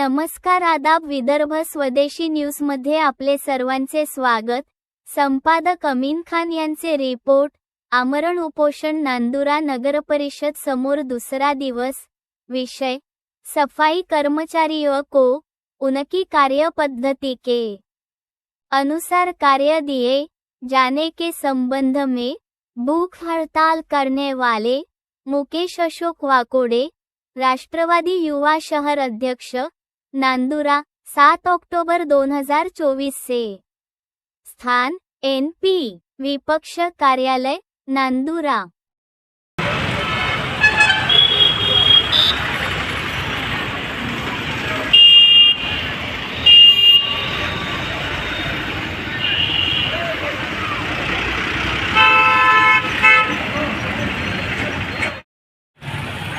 नमस्कार आदाब विदर्भ स्वदेशी न्यूजमध्ये आपले सर्वांचे स्वागत. संपादक अमीन खान यांचे रिपोर्ट. आमरण उपोषण नांदुरा नगरपरिषद समोर दुसरा दिवस. विषय. सफाई कर्मचारी को उनकी कार्यपद्धती के. अनुसार कार्य दिए. जाने के संबंध में. भूख हड़ताल करने वाले. मुकेश अशोक वाकोडे. राष्ट्रवादी युवा शहर अध्यक्ष. नांदुरा सात ऑक्टोबर दोन हजार चोवीस से. स्थान एन पी विपक्ष कार्यालय नांदुरा.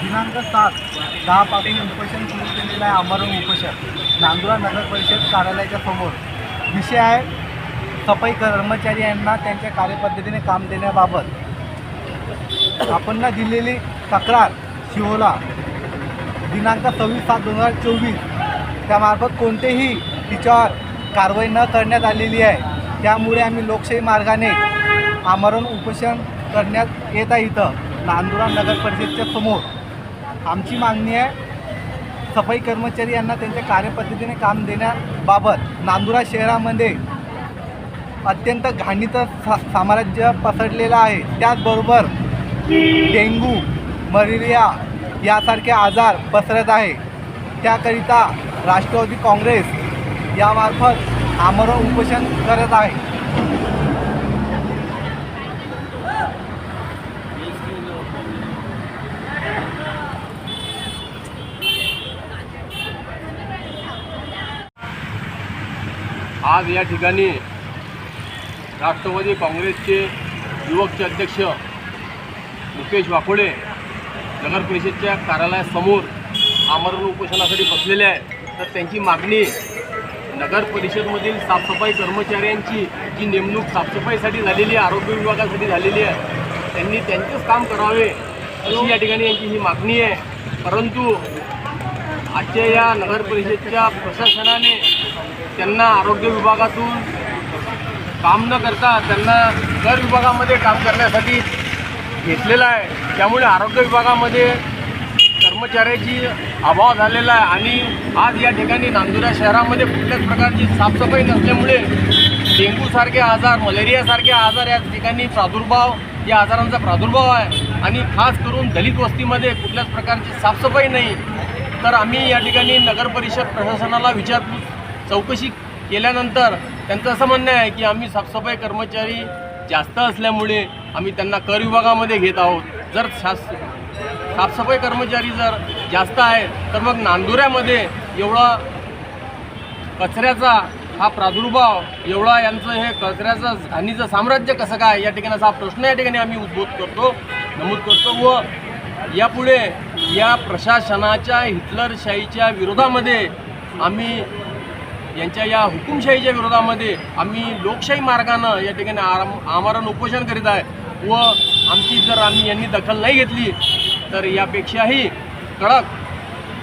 दिनांक सात. दहा पासून उपोषण सुरू केलेलं आहे आमरण उपोषण. नांदुरा नगर परिषद कार्यालयाच्या समोर. विषय आहे सफाई कर्मचारी यांना त्यांच्या कार्यपद्धतीने काम देण्याबाबत. आपण दिलेली तक्रार शिवला. दिनांक सव्वीस सात दोन हजार चोवीस. त्यामार्फत कोणतेही तिच्यावर कारवाई न करण्यात आलेली आहे. त्यामुळे आम्ही लोकशाही मार्गाने आमरण उपोषण करण्यात येत आहे इथं. नांदुरा नगर परिषदच्या समोर. आमची मागणी आहे सफाई कर्मचारी यांना त्यांच्या कार्यपद्धतीने काम देण्याबाबत नांदुरा शहरामध्ये अत्यंत घाणीचं सा साम्राज्य पसरलेलं आहे. त्याचबरोबर डेंगू मलेरिया यासारखे आजार पसरत आहे. त्याकरिता राष्ट्रवादी काँग्रेस यामार्फत आमरण उपोषण करत आहे. आज या ठिकाणी राष्ट्रवादी काँग्रेसचे युवकचे अध्यक्ष मुकेश वाकोडे नगर परिषदच्या कार्यालयासमोर आमरण उपोषणासाठी बसलेले आहे तर त्यांची मागणी नगर परिषदमधील साफसफाई कर्मचाऱ्यांची जी नेमणूक साफसफाईसाठी झालेली आहे आरोग्य विभागासाठी झालेली आहे त्यांनी त्यांचेच काम करावे अशी या ठिकाणी यांची ही मागणी आहे. परंतु आजच्या या नगर परिषदच्या प्रशासनाने त्यांना आरोग्य विभागातून काम न करता त्यांना कर विभागामध्ये काम करण्यासाठी घेतलेलं आहे. त्यामुळे आरोग्य विभागामध्ये कर्मचाऱ्याची अभाव झालेला आहे आणि आज या ठिकाणी नांदुरा शहरामध्ये कुठल्याच प्रकारची साफसफाई नसल्यामुळे डेंग्यूसारखे आजार मलेरियासारखे आजार या ठिकाणी प्रादुर्भाव या आजारांचा प्रादुर्भाव आहे. आणि खास करून दलित वस्तीमध्ये कुठल्याच प्रकारची साफसफाई नाही. तर आम्ही या ठिकाणी नगरपरिषद प्रशासनाला विचारपूस चौकशी केल्यानंतर त्यांचं असं म्हणणं आहे की आम्ही साफसफाई कर्मचारी जास्त असल्यामुळे आम्ही त्यांना कर विभागामध्ये घेत आहोत. जर शास साफसफाई कर्मचारी जर जास्त आहे तर मग नांदुऱ्यामध्ये एवढा कचऱ्याचा हा प्रादुर्भाव एवढा यांचं हे कचऱ्याचं घाणीचं साम्राज्य कसं काय या ठिकाणी हा प्रश्न या ठिकाणी आम्ही उद्भूत करतो नमूद करतो व यापुढे या प्रशासनाच्या हिटलरशाहीच्या विरोधामध्ये आम्ही यांच्या या हुकुमशाहीच्या विरोधामध्ये आम्ही लोकशाही मार्गानं या ठिकाणी आराम आमरण उपोषण करीत आहे व आमची जर आम्ही यांनी दखल नाही घेतली तर यापेक्षाही कडक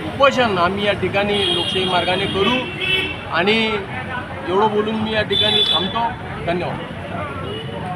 उपोषण आम्ही या ठिकाणी लोकशाही मार्गाने करू आणि एवढं बोलून मी या ठिकाणी थांबतो. धन्यवाद.